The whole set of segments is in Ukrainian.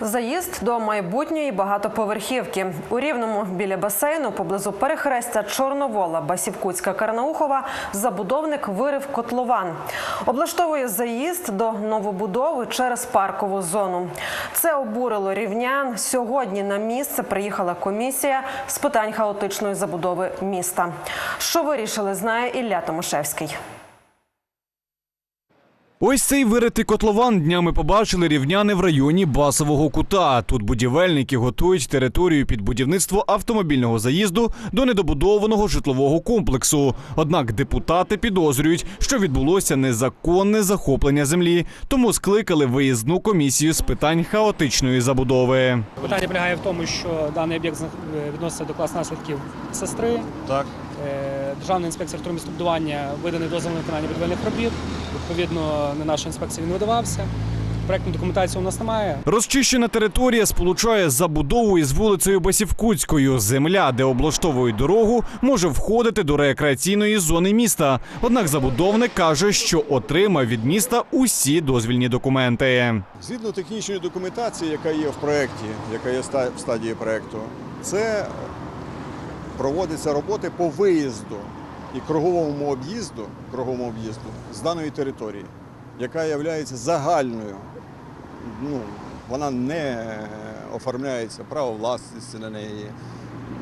Заїзд до майбутньої багатоповерхівки у рівному біля басейну поблизу перехрестя Чорновола Басівкутська Карнаухова забудовник вирив котлован. Облаштовує заїзд до новобудови через паркову зону. Це обурило рівнян. Сьогодні на місце приїхала комісія з питань хаотичної забудови міста. Що вирішили, знає Ілля Томашевський. Ось цей виритий котлован днями побачили рівняни в районі Басового кута. Тут будівельники готують територію під будівництво автомобільного заїзду до недобудованого житлового комплексу. Однак депутати підозрюють, що відбулося незаконне захоплення землі, тому скликали виїзну комісію з питань хаотичної забудови. Питання полягає в тому, що даний об'єкт відноситься до класу наслідків сестри. Так. Е, Державна інспекція електромістобудування виданий дозвіл на виконання будівельних робіт. Відповідно, на нашу інспекцію він видавався. Проектної документації у нас немає. Розчищена територія сполучає забудову із вулицею Басівкутською. Земля, де облаштовують дорогу, може входити до рекреаційної зони міста. Однак забудовник каже, що отримав від міста усі дозвільні документи. Згідно технічної документації, яка є в проєкті, яка є ста- в стадії проєкту, це проводяться роботи по виїзду і круговому об'їзду, круговому об'їзду з даної території, яка є загальною. Ну, вона не оформляється, право власності на неї,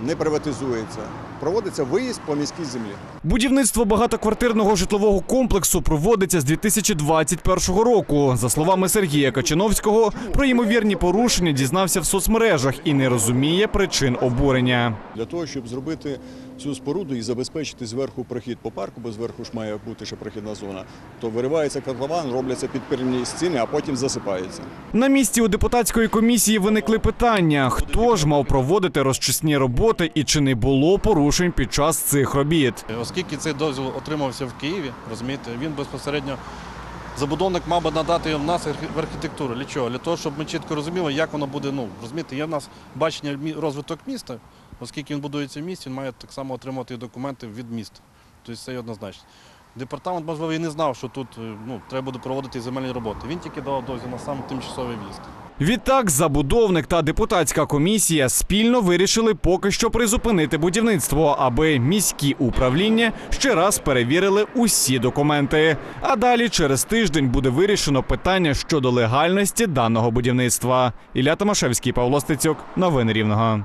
не приватизується. Проводиться виїзд по міській землі. Будівництво багатоквартирного житлового комплексу проводиться з 2021 року. За словами Сергія Качановського, про ймовірні порушення дізнався в соцмережах і не розуміє причин обурення. Для того, щоб зробити цю споруду і забезпечити зверху прохід по парку, бо зверху ж має бути ще прохідна зона, то виривається котлован, робляться підпірні стіни, а потім засипається. На місці у депутатської комісії виникли питання: хто ж мав проводити розчисні роботи і чи не було порушень під час цих робіт? Оскільки цей дозвіл отримався в Києві, розумієте, він безпосередньо забудовник мав би надати в нас в архітектуру. Для чого? Для того, щоб ми чітко розуміли, як воно буде. Ну розумієте, є в нас бачення мі- розвиток міста, оскільки він будується в місті, він має так само отримати документи від міста. Тобто це однозначно. Департамент, можливо, і не знав, що тут е, ну, треба буде проводити земельні роботи. Він тільки дав дозвіл на сам тимчасовий в'їзд. Відтак, забудовник та депутатська комісія спільно вирішили поки що призупинити будівництво, аби міські управління ще раз перевірили усі документи. А далі через тиждень буде вирішено питання щодо легальності даного будівництва. Ілля Томашевський, Павло Стецюк, новини Рівного.